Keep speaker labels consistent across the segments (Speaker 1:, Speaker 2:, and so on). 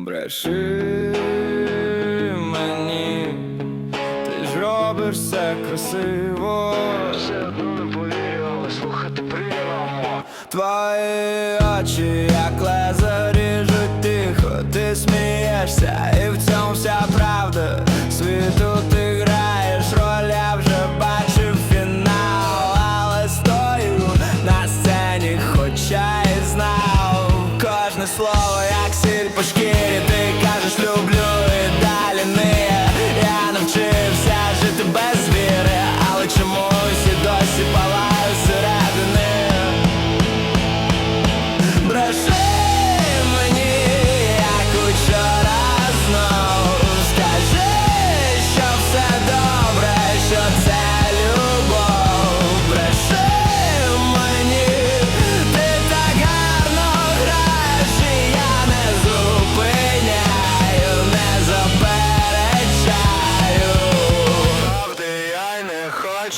Speaker 1: Бреши мені, ти ж робиш все красиво,
Speaker 2: все одно не повірю, але слухати прийомо
Speaker 1: Твої очі, як лезо ріжуть тихо, ти смієшся і в цьому вся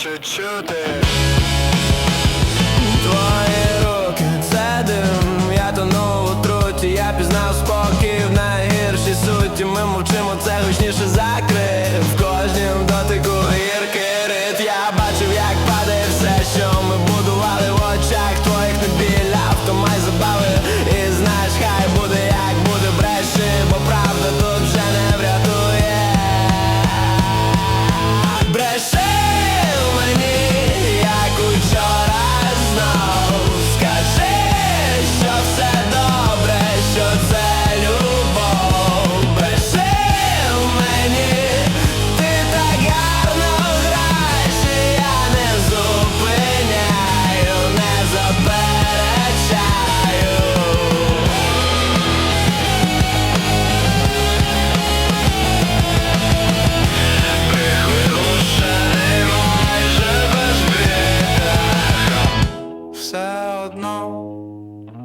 Speaker 2: should
Speaker 1: shoot it.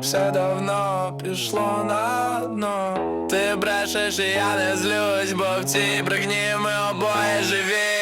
Speaker 1: все давно пішло на дно. Ти брешеш, і я не злюсь, бо в цій брехні ми обоє живі.